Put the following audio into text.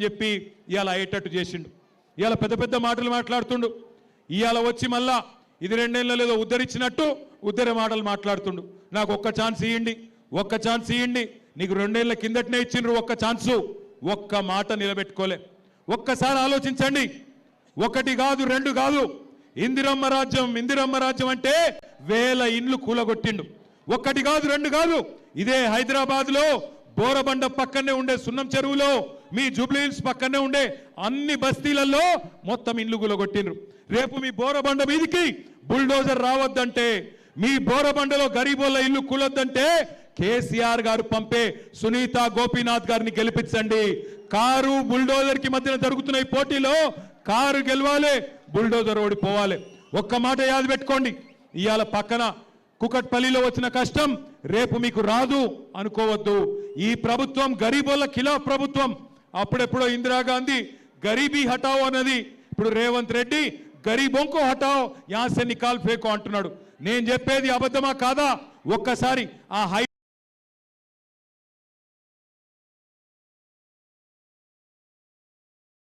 అని చెప్పి ఇవాళ అయ్యేటట్టు చేసిండు. ఇవాళ పెద్ద పెద్ద మాటలు మాట్లాడుతుండు. ఇవాళ వచ్చి మళ్ళా ఇది రెండేళ్ళ లేదో ఉద్ధరించినట్టు ఉద్దరి మాటలు మాట్లాడుతుండు. నాకు ఒక్క ఛాన్స్ ఇవ్వండి ఒక్క ఛాన్స్ ఇవ్వండి నీకు రెండేళ్ళ కిందటనే ఇచ్చిండ్రు ఒక్క ఛాన్సు. ఒక్క మాట నిలబెట్టుకోలే. ఒక్కసారి ఆలోచించండి. ఒకటి కాదు రెండు కాదు. ఇందిరమ్మ రాజ్యం ఇందిరమ్మ రాజ్యం అంటే వేల ఇండ్లు కూలగొట్టిండు. ఒక్కటి కాదు రెండు కాదు. ఇదే హైదరాబాద్లో బోరబండ పక్కనే ఉండే సున్నం చెరువులో మీ జూబ్లీహిల్స్ పక్కనే ఉండే అన్ని బస్తీలలో మొత్తం ఇండ్లు గులగొట్టినరు రేపు మీ బోరబండ మీదికి బుల్డోజర్ రావద్దంటే మీ బోరబండలో గరీబోళ్ళ ఇల్లు కూలొద్దంటే కేసీఆర్ గారు పంపే సునీత గోపీనాథ్ గారిని గెలిపించండి. కారు బుల్డోజర్కి మధ్యన జరుగుతున్న ఈ పోటీలో కారు గెలవాలి బుల్డోజర్ ఓడిపోవాలి. ఒక్క మాట యాది పెట్టుకోండి. ఇవాళ పక్కన కుకట్పల్లిలో వచ్చిన కష్టం రేపు మీకు రాదు అనుకోవద్దు. ఈ ప్రభుత్వం గరీబోళ్ళ కిలా ప్రభుత్వం. అప్పుడెప్పుడో ఇందిరాగాంధీ గరీబీ హటావ్ అన్నది. ఇప్పుడు రేవంత్ రెడ్డి గరీబొంకో హటావ్ యాసెన్ని కాల్ ఫేకో అంటున్నాడు. నేను చెప్పేది అబద్ధమా కాదా? ఒక్కసారి ఆ హై